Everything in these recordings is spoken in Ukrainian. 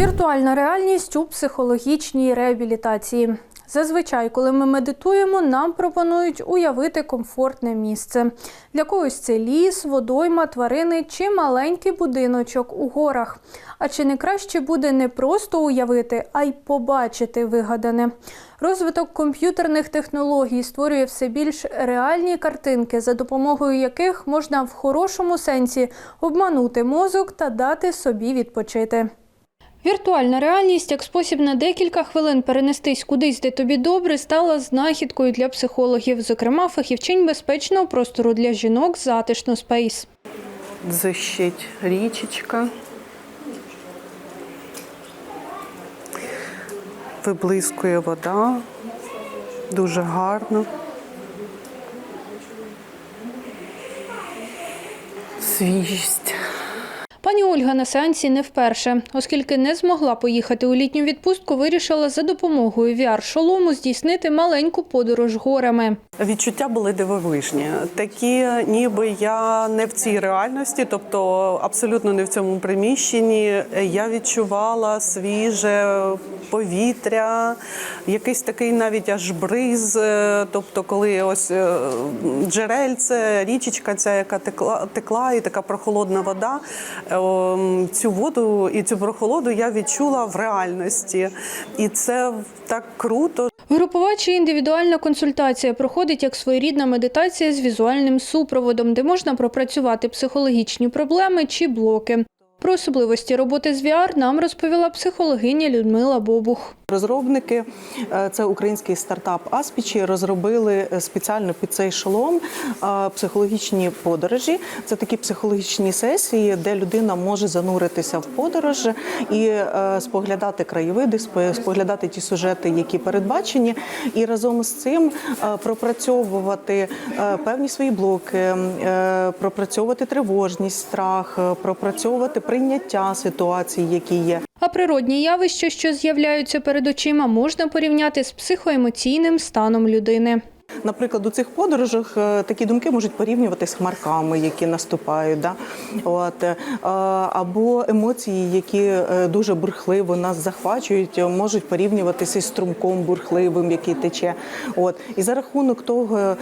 Віртуальна реальність у психологічній реабілітації. Зазвичай, коли ми медитуємо, нам пропонують уявити комфортне місце. Для когось це ліс, водойма, тварини чи маленький будиночок у горах. А чи не краще буде не просто уявити, а й побачити вигадане? Розвиток комп'ютерних технологій створює все більш реальні картинки, за допомогою яких можна в хорошому сенсі обманути мозок та дати собі відпочити. Віртуальна реальність як спосіб на декілька хвилин перенестись кудись, де тобі добре, стала знахідкою для психологів, зокрема фахівчинь безпечного простору для жінок затишно спейс. Зищить річечка. Виблискує вода. Дуже гарно. Свіжість. Пані Ольга на сеансі не вперше, оскільки не змогла поїхати у літню відпустку, вирішила за допомогою VR-шолому здійснити маленьку подорож горами. Відчуття були дивовижні. Такі, ніби я не в цій реальності, тобто абсолютно не в цьому приміщенні. Я відчувала свіже повітря, якийсь такий навіть аж бриз. е, Тобто, коли ось е, джерельце, річечка, ця яка текла, текла, і така прохолодна вода. Е, Цю воду і цю прохолоду я відчула в реальності, і це так круто. Групова чи індивідуальна консультація проходить як своєрідна медитація з візуальним супроводом, де можна пропрацювати психологічні проблеми чи блоки. Про особливості роботи з VR нам розповіла психологиня Людмила Бобух. Розробники, е, це український стартап Аспічі, розробили е, спеціально під цей шолом е, психологічні подорожі. Це такі психологічні сесії, де людина може зануритися в подорож і споглядати краєвиди, споглядати ті сюжети, які передбачені, і разом з цим пропрацьовувати певні свої блоки, пропрацьовувати тривожність, страх, пропрацьовувати прийняття ситуації, які є. А природні явища, що з'являються перед очима, можна порівняти з психоемоційним станом людини. Наприклад, у цих подорожах е, такі думки можуть порівнювати з хмарками, які наступають, да? От, е, або емоції, які е, дуже бурхливо нас захвачують, можуть порівнюватися із струмком бурхливим, який тече. От. І за рахунок того,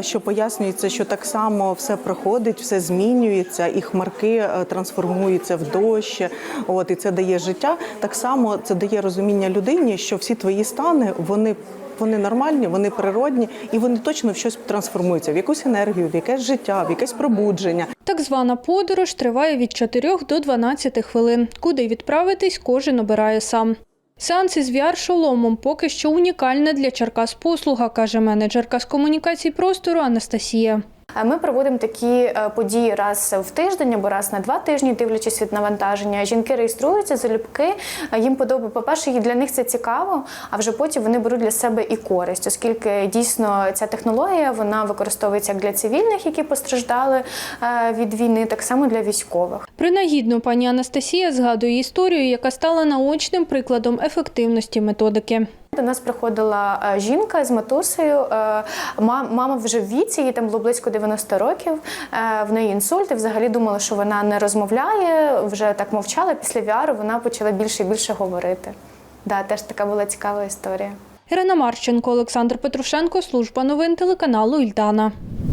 що пояснюється, що так само все проходить, все змінюється, і хмарки трансформуються в дощ, от, і це дає життя. Так само це дає розуміння людині, що всі твої стани вони. Вони нормальні, вони природні і вони точно в щось трансформуються в якусь енергію, в якесь життя, в якесь пробудження. Так звана подорож триває від 4 до 12 хвилин. Куди відправитись, кожен обирає сам. Сеанс із VR-шоломом поки що унікальна для Черкас послуга, каже менеджерка з комунікацій простору Анастасія. Ми проводимо такі е, події раз в тиждень або раз на два тижні, дивлячись від навантаження. Жінки реєструються залюбки. е, Їм подобається, по-перше, і для них це цікаво, а вже потім вони беруть для себе і користь, оскільки дійсно ця технологія вона використовується як для цивільних, які постраждали е, від війни, так само для військових. Принагідно пані Анастасія згадує історію, яка стала наочним прикладом ефективності методики. До нас приходила е, жінка з матусею. е, Мама вже в віці, їй там було близько 90 років. е, В неї інсульт. І взагалі думала, що вона не розмовляє, вже так мовчала. Після віару вона почала більше і більше говорити. Да, теж така була цікава історія. Ірина Марченко, Олександр Петрушенко, служба новин телеканалу Ільдана.